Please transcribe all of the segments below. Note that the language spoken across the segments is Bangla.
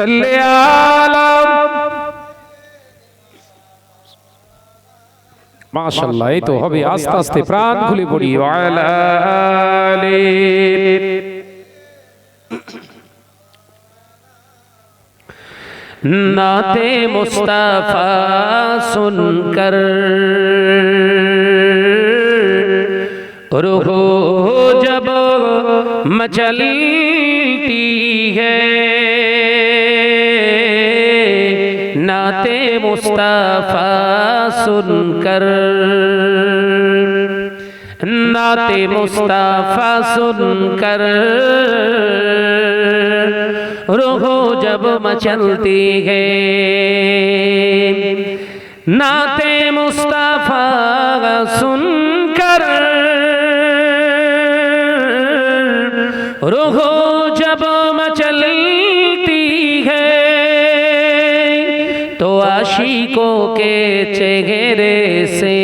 صلی ماشاء اللہ یہ تو آسہ آستے پران کھلی بڑی والے نہ مستفی سن کر۔ روح جب مچلتی ہے۔ मुस्तफा सुनकर नाते मुस्तफा सुनकर रूह जब मचलती है नाते आशिकों के चेहरे से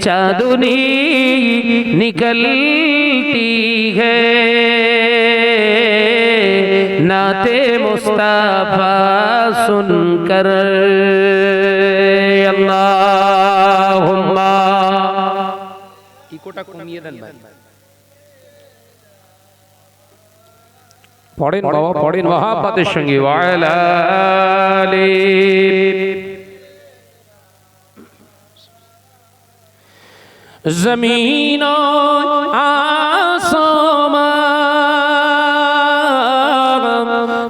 चांदनी निकलती है नाते मुस्ताफा सुनकर अल्लाहुम्मा ইকোটা কমিয়ে দেন ভাই পড়েন বাবা পড়েন মহাব্বাতের সঙ্গে زمین آسمان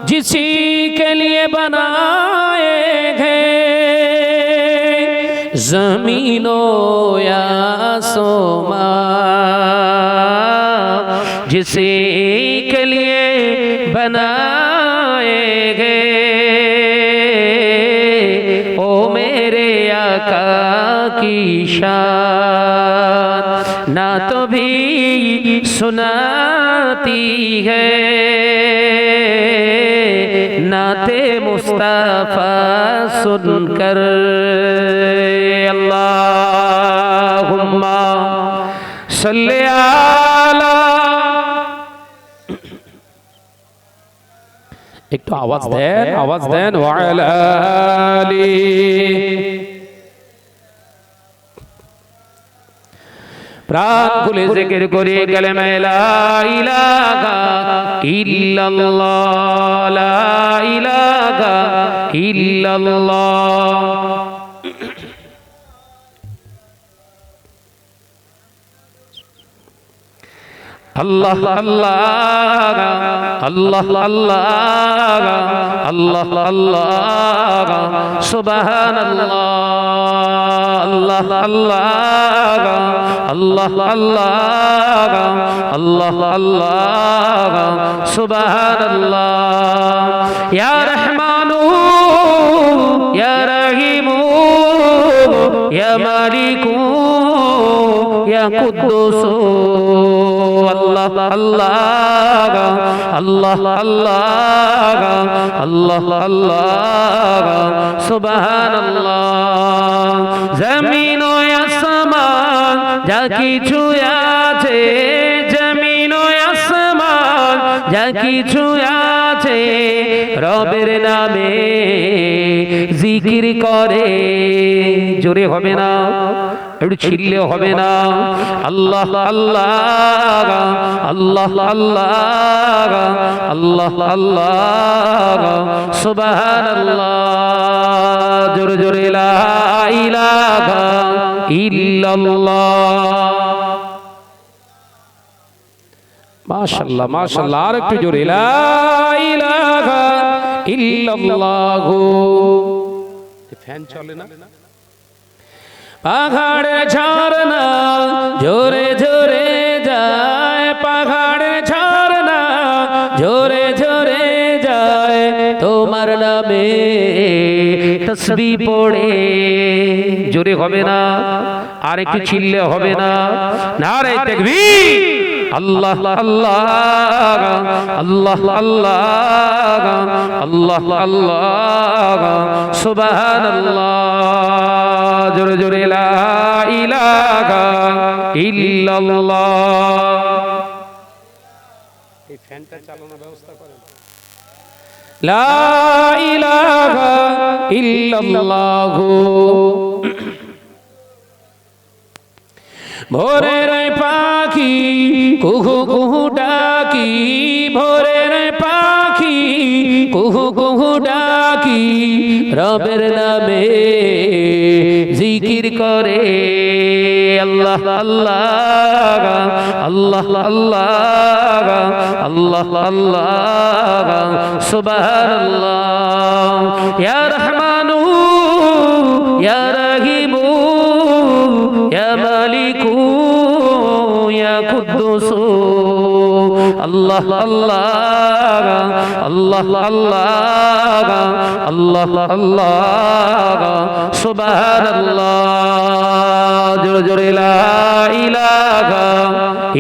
جسی کے لیے بنائے گئے زمین آسمان جسی کے لیے بنائے گے۔ او میرے آقا کی شان۔ نہ تو بھی سناتی ہے۔ نعت مصطفیٰ سن کر۔ اللہم صلی اللہ একটু আওয়াজ দেন আওয়াজ দেন প্রাণ খুলে জিকির করে ইলাহা ইল্লাল্লাহ। ইল্লাল্লাহ। আল্লাহ আল্লাহ আল্লাহ আল্লাহ আল্লাহ আল্লাহ সুবহান আল্লাহ আল্লাহ আল্লাহ আল্লাহ আল্লাহ আল্লাহ সুবহান আল্লাহ ইয়া রহমানু ইয়া রহিমু ইয়া মালিকু ইয়া কুদ্দুসু আল্লাহ আল্লাহ আল্লাহ আল্লাহ আল্লাহ আল্লাহ সুবহানাল্লাহ। জমিন ও আসমান, যা কিছু আছে, জমিন ও আসমান, যা কিছু আছে, রবের নামে জিকির করে। জোরে হবে না? একটু ছিললে হবে না। আল্লাহ আল্লাহ আল্লাহ আল্লাহ আল্লাহ আল্লাহ সুবহানাল্লাহ, জোরে জোরে, লা ইলাহা ইল্লাল্লাহ। মাশাআল্লাহ মাশাআল্লাহ আর একটু জোরে, লা ইলাহা ইল্লাল্লাহ। ফ্যান চলে না? পাহাড় ঝরনা জোরে জোরে যায় পাহাড়ে ঝরনা জোরে জোরে যায় তোমার নামে তসবি পড়ে। জোরে হবে না আর একটু ছিললে হবে না। না। রে তাকবীর। আল্লাহ আল্লাহ আল্লাহ আল্লাহ আল্লাহ আল্লাহ সুবহানাল্লাহ জোরে জোরে লা ইলাহা ইল্লাল্লাহ। এই ফ্যানটা চালানোর ব্যবস্থা করেন। লা ইলাহা ইল্লাল্লাহু। ভোরের পাখি কুহু কুহু ডাকি। ভোরের পাখি কুহু কুহু ডাকি। রবের নামে জিকির করে। আল্লাহ আল্লাহ আল্লাহ আল্লাহ আল্লাহ আল্লাহ সুবহানাল্লাহ। ইয়া রহমানু। আল্লাহ আল্লাহ আল্লাহ আল্লাহ আল্লাহ আল্লাহ সুবহানাল্লাহ জোরে জোরে লা ইলাহা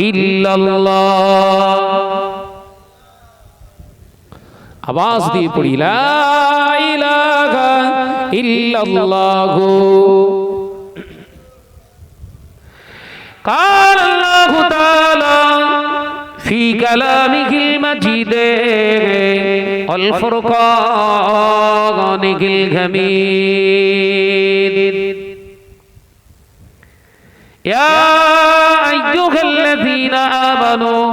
ইল্লাল্লাহ আওয়াজ দিয়ে পড়ি লা ইলাহা ইল্লাল্লাহু قال الله تعالى في كلامه المجيد والفرقان الحميد يا أيها الذين آمنوا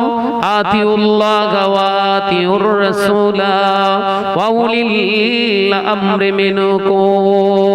آتوا الله وآتوا الرسول وأولي الأمر منكم